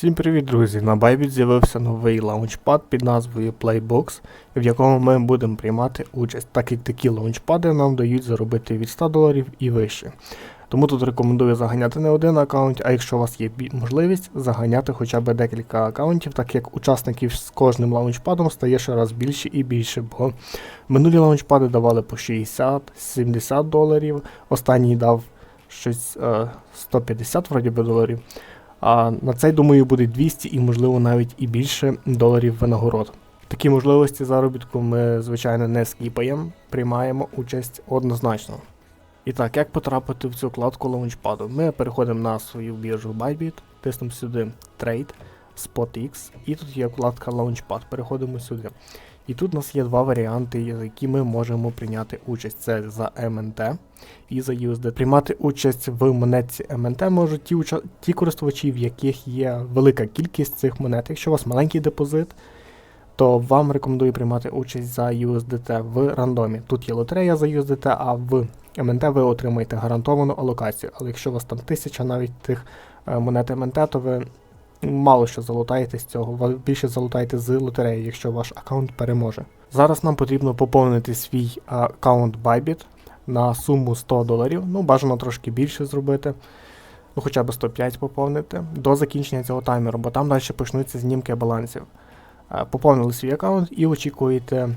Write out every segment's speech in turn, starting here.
Всім привіт, друзі! На Bybit з'явився новий лаунчпад під назвою Playbox, в якому ми будемо приймати участь, так як такі лаунчпади нам дають заробити від 100 доларів і вище. Тому тут рекомендую заганяти не один аккаунт, а якщо у вас є можливість, заганяти хоча б декілька аккаунтів, так як учасників з кожним лаунчпадом стає ще раз більше і більше, бо минулі лаунчпади давали по 60-70 доларів, останній дав щось е, 150 вроді би доларів. А на цей, думаю, буде 200 і, можливо, навіть і більше доларів винагород. Такі можливості заробітку ми, звичайно, не скіпаємо, приймаємо участь однозначно. І так, як потрапити в цю вкладку лаунчпаду? Ми переходимо на свою біржу Bybit, тиснемо сюди Trade, SpotX, і тут є вкладка Launchpad. Переходимо сюди. І тут у нас є два варіанти, за які ми можемо прийняти участь. Це за МНТ і за USD. Приймати участь в монетці МНТ можуть ті, уча- ті користувачі, в яких є велика кількість цих монет. Якщо у вас маленький депозит, то вам рекомендую приймати участь за USDT в рандомі. Тут є лотерея за USDT, а в МНТ ви отримаєте гарантовану алокацію. Але якщо у вас там тисяча навіть тих е, монет МНТ, то ви мало що залутаєте з цього. Ви більше залутаєте з лотереї, якщо ваш аккаунт переможе. Зараз нам потрібно поповнити свій аккаунт Bybit на суму 100 доларів. Ну, бажано трошки більше зробити. Ну, хоча б 105 поповнити до закінчення цього таймеру, бо там далі почнуться знімки балансів. Поповнили свій аккаунт і очікуєте,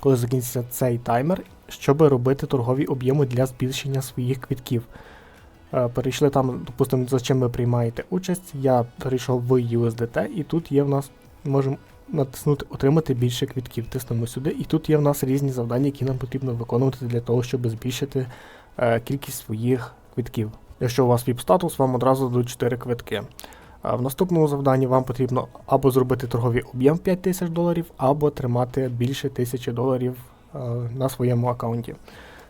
коли закінчиться цей таймер, щоб робити торгові об'єми для збільшення своїх квитків. Е, Перейшли там, допустимо, за чим ви приймаєте участь. Я перейшов в USDT, і тут є в нас, можемо натиснути Отримати більше квитків. Тиснемо сюди, і тут є в нас різні завдання, які нам потрібно виконувати для того, щоб збільшити е, кількість своїх квитків. Якщо у вас VIP-статус, вам одразу дадуть 4 квитки. В наступному завданні вам потрібно або зробити торговий об'єм в 5000 доларів, або тримати більше 1000 доларів е, на своєму аккаунті.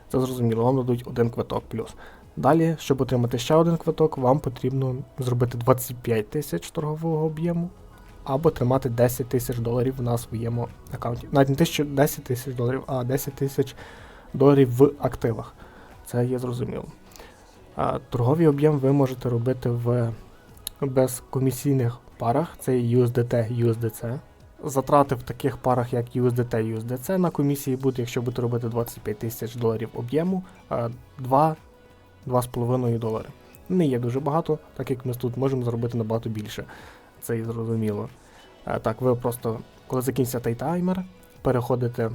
Це зрозуміло, вам дадуть один квиток плюс. Далі, щоб отримати ще один квиток, вам потрібно зробити 25 тисяч торгового об'єму, або тримати 10 тисяч доларів на своєму аккаунті. Навіть не 1000, 10 тисяч доларів, а 10 тисяч доларів в активах. Це є зрозуміло. Торговий об'єм ви можете робити в безкомісійних парах, це USDT, USDC. Затрати в таких парах, як USDT, USDC на комісії будуть, якщо будете робити 25 тисяч доларів об'єму, 2 2,5 долари. Не є дуже багато, так як ми тут можемо зробити набагато більше. Це і зрозуміло. Е, Так, ви просто, коли закінчиться той таймер, переходите е,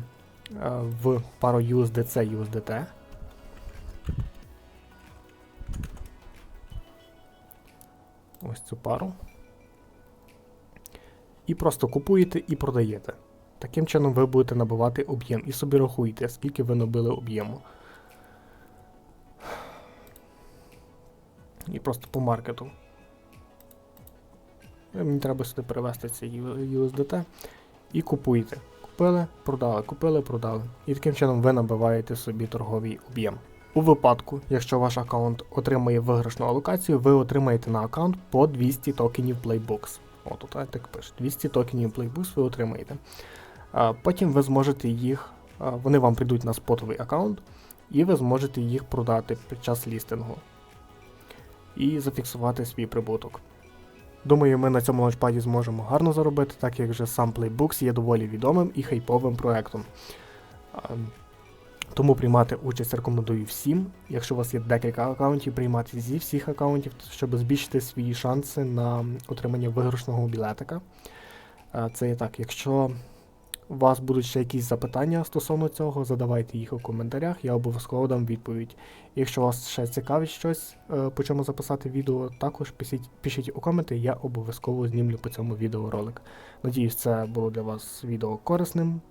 в пару USDC, USDT. Ось цю пару. І просто купуєте і продаєте. Таким чином ви будете набивати об'єм і собі рахуєте, скільки ви набили об'єму. І просто по маркету. Е, Мені треба сюди перевести цей USDT. І купуєте. Купили, продали, купили, продали. І таким чином ви набиваєте собі торговий об'єм. У випадку, якщо ваш аккаунт отримає виграшну алокацію, ви отримаєте на аккаунт по 200 токенів Playbox. О, тут так пише. 200 токенів Playbox ви отримаєте. Потім ви зможете їх, вони вам прийдуть на спотовий аккаунт, і ви зможете їх продати під час лістингу і зафіксувати свій прибуток. Думаю, ми на цьому лаунчпаді зможемо гарно заробити, так як вже сам Playbooks є доволі відомим і хайповим проектом. Тому приймати участь рекомендую всім. Якщо у вас є декілька аккаунтів, приймати зі всіх аккаунтів, щоб збільшити свої шанси на отримання виграшного білетика. Це є так, якщо у вас будуть ще якісь запитання стосовно цього, задавайте їх у коментарях, я обов'язково дам відповідь. Якщо вас ще цікавить щось, е, по чому записати відео, також пишіть, пишіть у коменти, я обов'язково знімлю по цьому відео ролик. Надіюсь, це було для вас відео корисним.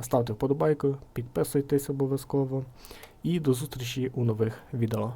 Ставте вподобайку, підписуйтесь обов'язково. І до зустрічі у нових відео.